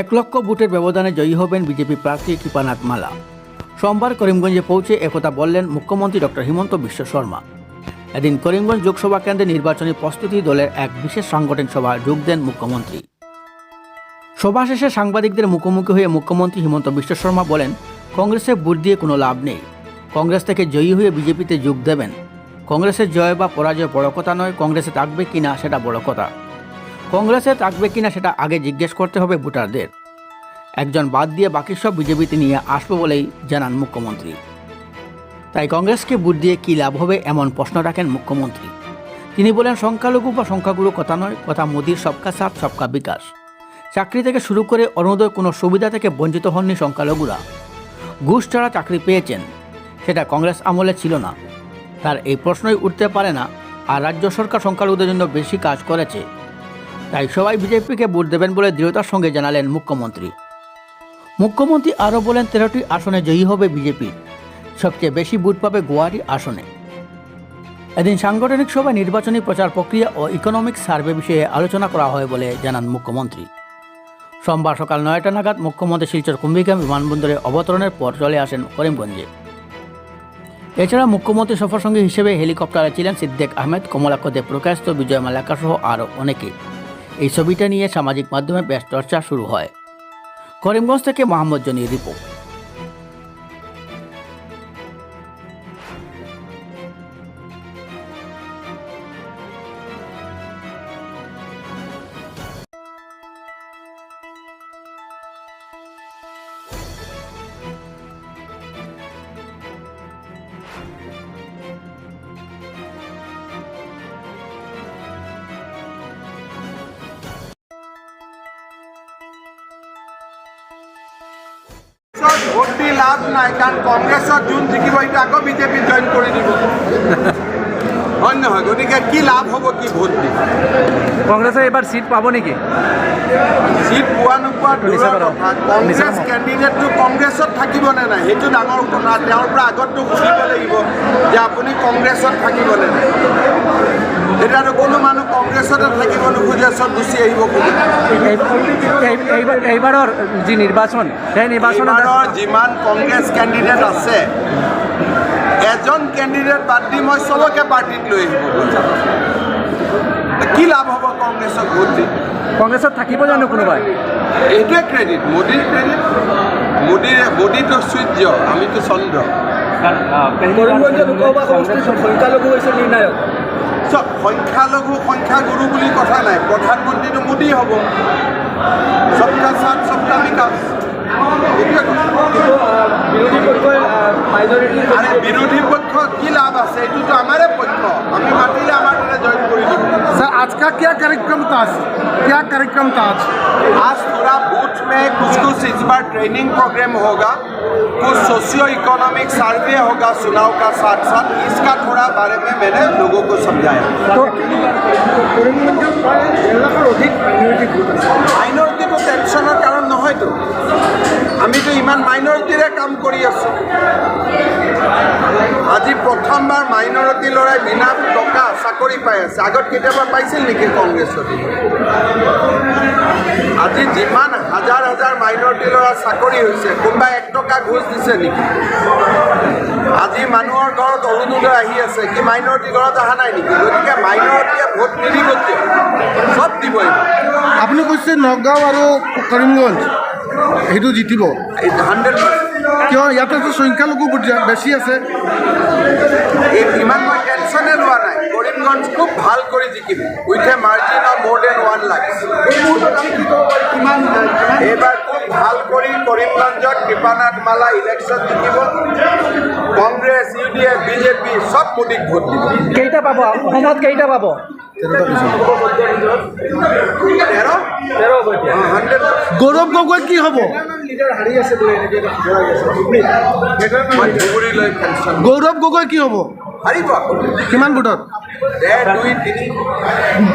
এক লক্ষ ভোটের ব্যবধানে জয়ী হবেন বিজেপি প্রার্থী কৃপানাথ মালা। সোমবার করিমগঞ্জে পৌঁছে একথা বললেন মুখ্যমন্ত্রী ডক্টর হিমন্ত বিশ্ব শর্মা। এদিন করিমগঞ্জ লোকসভা কেন্দ্রে নির্বাচনী প্রস্তুতি দলের এক বিশেষ সাংগঠনিক সভা যোগ দেন মুখ্যমন্ত্রী। সভা শেষে সাংবাদিকদের মুখোমুখি হয়ে মুখ্যমন্ত্রী হিমন্ত বিশ্ব শর্মা বলেন, কংগ্রেসে ভোট দিয়ে কোনো লাভ নেই। কংগ্রেস থেকে জয়ী হয়ে বিজেপিতে যোগ দেবেন। কংগ্রেসের জয় বা পরাজয় বড় কথা নয়, কংগ্রেসে থাকবে কিনা সেটা বড় কথা। কংগ্রেসে থাকবে কিনা সেটা আগে জিজ্ঞেস করতে হবে ভোটারদের। একজন বাদ দিয়ে বাকি সব বিজেপিতে নিয়ে আসবে বলেই জানান মুখ্যমন্ত্রী। তাই কংগ্রেসকে ভোট দিয়ে কী লাভ হবে এমন প্রশ্ন রাখেন মুখ্যমন্ত্রী। তিনি বলেন, সংখ্যালঘু বা সংখ্যাগুরু কথা নয়, কথা মোদীর সবকা সাথ, সবকা বিকাশ। চাকরি থেকে শুরু করে অরুণোদয় কোনো সুবিধা থেকে বঞ্চিত হননি সংখ্যালঘুরা। ঘুষ ছাড়া চাকরি পেয়েছেন, সেটা কংগ্রেস আমলে ছিল না। তার এই প্রশ্নই উঠতে পারে না, আর রাজ্য সরকার সংখ্যালঘুদের জন্য বেশি কাজ করেছে। তাই সবাই বিজেপিকে ভোট দেবেন বলে দৃঢ়তার সঙ্গে জানালেন মুখ্যমন্ত্রী। মুখ্যমন্ত্রী আরও বলেন, তেরোটি আসনে জয়ী হবে বিজেপি। সবচেয়ে বেশি ভোট পাবে গুয়াহাটি আসনে। এদিন সাংগঠনিক সভায় নির্বাচনী প্রচার প্রক্রিয়া ও ইকোনমিক সার্ভে বিষয়ে আলোচনা করা হয় বলে জানান মুখ্যমন্ত্রী। সোমবার সকাল নয়টা নাগাদ মুখ্যমন্ত্রী শিলচর কুম্ভিকাম বিমানবন্দরে অবতরণের পর চলে আসেন করিমগঞ্জে। এছাড়া মুখ্যমন্ত্রী সফর সঙ্গী হিসেবে হেলিকপ্টারে ছিলেন সিদ্দেক আহমেদ, কমলাক্ষ দেব প্রকাশত বিজয় মালাকা সহ আরও অনেকে। এই ছবিটা নিয়ে সামাজিক মাধ্যমে বেশ চর্চা শুরু হয়। করিমগঞ্জ থেকে মোহাম্মদ জনির রিপোর্ট। কংগ্ৰেছত ভোট দি লাভ নাই কাৰণ কংগ্ৰেছত যোন জিকিব সেইটো আকৌ বিজেপিত জইন কৰি দিব। হয় নহয়? গতিকে কি লাভ হ'ব কি ভোট দি? কংগ্ৰেছে এইবাৰ চিট পাব নেকি? চিট পোৱা নোপোৱা। কংগ্ৰেছ কেণ্ডিডেটটো কংগ্ৰেছত থাকিব নে নাই সেইটো ডাঙৰ কথা। তেওঁৰ পৰা আগততো বুজিব লাগিব যে আপুনি কংগ্ৰেছত থাকিবনে নাই। এতিয়াতো কোনো মানুহ কংগ্ৰেছতে থাকিব নোখোজে চব গুচি আহিব এইবাৰৰ যি নিৰ্বাচন সেই নিৰ্বাচনত এইবাৰৰ যিমান কংগ্ৰেছ কেণ্ডিডেট আছে এজন কেণ্ডিডেট বাদ দি মই চবকে পাৰ্টিত লৈ আহিব কি লাভ হ'ব কংগ্ৰেছক ভোট দি? কংগ্ৰেছত থাকিব জানো কোনোবাই? এইটোৱে ক্ৰেডিট মোদীৰ ক্ৰেডিট মোদীৰ মোদীটো সূৰ্য আমিতো চন্দ্ৰ। করিমগঞ্জের লোকসভা সংখ্যালঘু হৈছে নিৰ্ণায়ক। চব সংখ্যালঘু সংখ্যাগুৰু বুলি কথা নাই প্ৰধানমন্ত্ৰীটো মোদী হ'ব চবকা চাথ চবকা বিকাশ এইটোৱে কথা বিৰোধী পক্ষই মাইনৰিটি আরে বিরোধী পক্ষ কি লাভ আছে এইটোতো আমাৰে পক্ষ আমি মাতিলে আমাৰ দৰে জইন কৰি দিব सर आज का क्या कार्यक्रम था आज? क्या कार्यक्रम था आज आज थोड़ा बूथ में कुछ कुछ इस बार ट्रेनिंग प्रोग्राम होगा कुछ सोशियो इकोनॉमिक सर्वे होगा चुनाव का साथ साथ इसका थोड़ा बारे में मैंने लोगों को समझाया করিমগঞ্জত প্ৰায় ডেৰ লাখৰ অধিক মাইনৰিটি ভোট আছে মাইনৰিটিটো টেনশ্যনৰ কাৰণ নহয়তো আমিতো ইমান মাইনৰিটিৰে কাম কৰি আছোঁ আজি প্ৰথমবাৰ মাইনৰিটি ল'ৰাই বিনা টকা চাকৰি পাই আছে আগত কেতিয়াবা পাইছিল নেকি কংগ্ৰেছত মাইনৰিটি ল'ৰা চাকৰি হৈছে কোনোবাই এক টকা ঘোচ দিছে নেকি? আজি মানুহৰ ঘৰত অৰুণোদয় আহি আছে কি মাইনৰিটি ঘৰত অহা নাই নেকি? গতিকে মাইনৰিটিয়ে ভোট নিদিব কিয়? চব দিব আপুনি কৈছে নগাঁও আৰু কৰিমগঞ্জ সেইটো জিতিব। হাণ্ড্ৰেড পাৰ্চেণ্ট কিয়? ইয়াতেতো সংখ্যালঘু বেছি আছে। এই ইমান মই টেনশ্যনে লোৱা নাই। কৰিমগঞ্জ খুব ভালো কৰি জিকিম। With a margin of Kripanath Mala election জিকিব Congress U D F BJP চব মোদীক ভোট দিব। কেইটা পাব? অসমত কেইটা পাব? তেৰ গৌৰৱ গগৈ কি হ'ব? মই গৌৰৱ গগৈ কি হ'ব? হাৰিব কিমান ভোটত?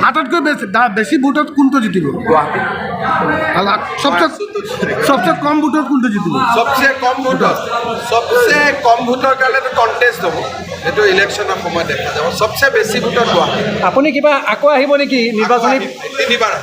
আটাইতকৈ বেছি দা- বেছি ভোটত কোনটো জিতিব? সবচে সবচে কম ভোটত কোনটো জিতিব? সবচে কম ভোটত সবচে কম ভোটৰ কাৰণেতো কণ্টেষ্ট হ'ব। এইটো ইলেকশ্যনৰ সময়ত দেখা যাব। সবচে বেছি ভোটত গুৱাহাটী। আপুনি কিবা আকৌ আহিব নেকি নিৰ্বাচনী তিনিবাৰ।